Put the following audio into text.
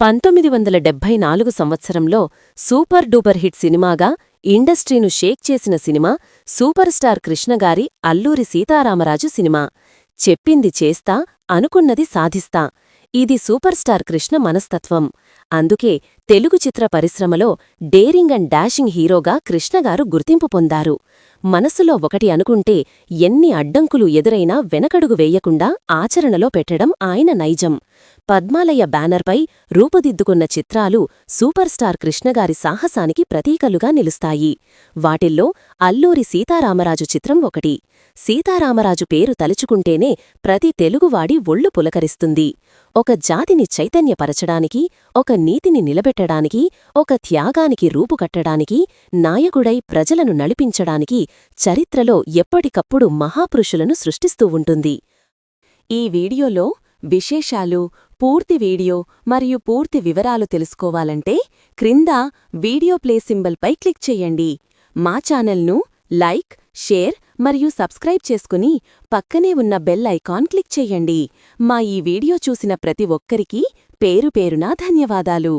పంతొమ్మిది వందల డెబ్భై నాలుగు సంవత్సరంలో సూపర్ డూపర్ హిట్ సినిమాగా ఇండస్ట్రీను షేక్ చేసిన సినిమా సూపర్ స్టార్ కృష్ణగారి అల్లూరి సీతారామరాజు సినిమా. చెప్పింది చేస్తా అనుకున్నది సాధిస్తా. ఇది సూపర్ స్టార్ కృష్ణ మనస్తత్వం. అందుకే తెలుగు చిత్ర పరిశ్రమలో డేరింగ్ అండ్ డాషింగ్ హీరోగా కృష్ణగారు గుర్తింపు పొందారు. మనసులో ఒకటి అనుకుంటే ఎన్ని అడ్డంకులు ఎదురైనా వెనకడుగు వేయకుండా ఆచరణలో పెట్టడం ఆయన నైజం. పద్మాలయ బ్యానర్పై రూపుదిద్దుకున్న చిత్రాలు సూపర్ స్టార్ కృష్ణగారి సాహసానికి ప్రతీకలుగా నిలుస్తాయి. వాటిల్లో అల్లూరి సీతారామరాజు చిత్రం ఒకటి. సీతారామరాజు పేరు తలుచుకుంటేనే ప్రతి తెలుగువాడి ఒళ్ళు పులకరిస్తుంది. ఒక జాతిని చైతన్యపరచడానికి ఒక నీతిని నిలబెట్టడానికి ఒక త్యాగానికి రూపుకట్టడానికి నాయకుడై ప్రజలను నడిపించడానికి చరిత్రలో ఎప్పటికప్పుడు మహాపురుషులను సృష్టిస్తూ ఉంటుంది. ఈ వీడియోలో విశేషాలు పూర్తి వీడియో మరియు పూర్తి వివరాలు తెలుసుకోవాలంటే క్రింద వీడియో ప్లే సింబల్పై క్లిక్ చేయండి. మా ఛానల్ను లైక్ షేర్ మరియు సబ్స్క్రైబ్ చేసుకుని పక్కనే ఉన్న బెల్ ఐకాన్ క్లిక్ చేయండి. మా ఈ వీడియో చూసిన ప్రతి ఒక్కరికీ పేరు పేరునా ధన్యవాదాలు.